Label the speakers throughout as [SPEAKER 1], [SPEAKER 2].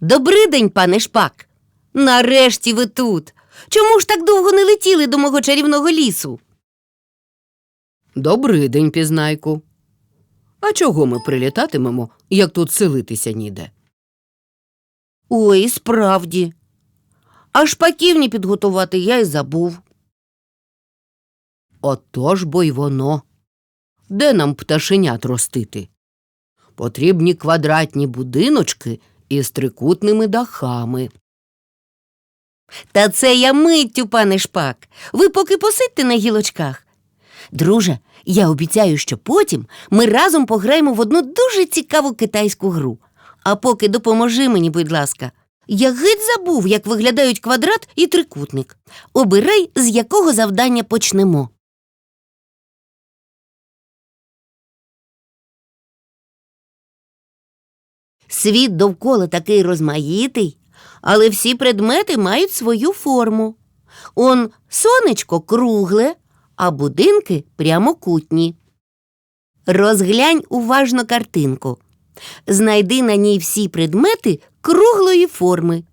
[SPEAKER 1] Добрий день, пане шпак. Нарешті ви тут. Чому ж так довго не летіли до мого чарівного лісу?
[SPEAKER 2] Добрий день, пізнайку. А чого ми прилітатимемо, як тут селитися ніде?
[SPEAKER 1] Ой, справді. А шпаківні підготувати я й забув.
[SPEAKER 2] Отож бо й воно. Де нам пташенят ростити? Потрібні квадратні будиночки із трикутними дахами.
[SPEAKER 1] Та це я миттю, пане шпак. Ви поки посидьте на гілочках. Друже, я обіцяю, що потім ми разом пограємо в одну дуже цікаву китайську гру. А поки допоможи мені, будь ласка. Я геть забув, як виглядають квадрат і трикутник. Обирай, з якого завдання почнемо. Світ довкола такий розмаїтий, але всі предмети мають свою форму. Он сонечко кругле, а будинки прямокутні. Розглянь уважно картинку. Знайди на ній всі предмети круглої форми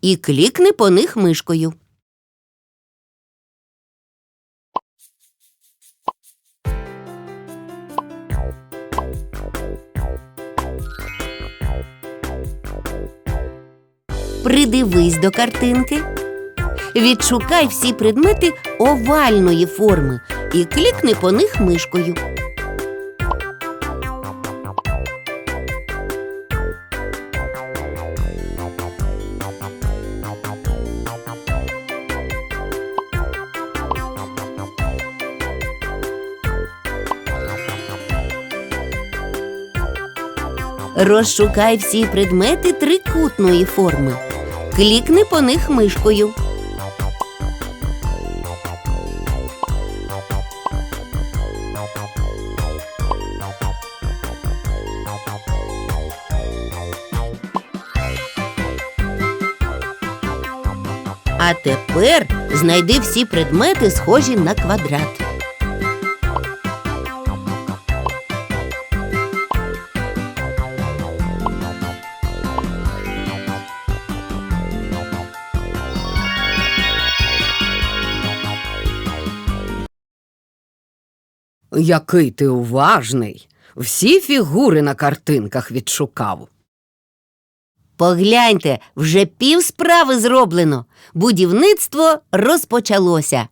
[SPEAKER 1] і клікни по них мишкою. Придивись до картинки. Відшукай всі предмети овальної форми і клікни по них мишкою. Розшукай всі предмети трикутної форми. Клікни по них мишкою. А тепер знайди всі предмети, схожі на квадрат.
[SPEAKER 2] Який ти уважний. Всі фігури на картинках відшукав.
[SPEAKER 1] Погляньте, вже пів справи зроблено. Будівництво розпочалося.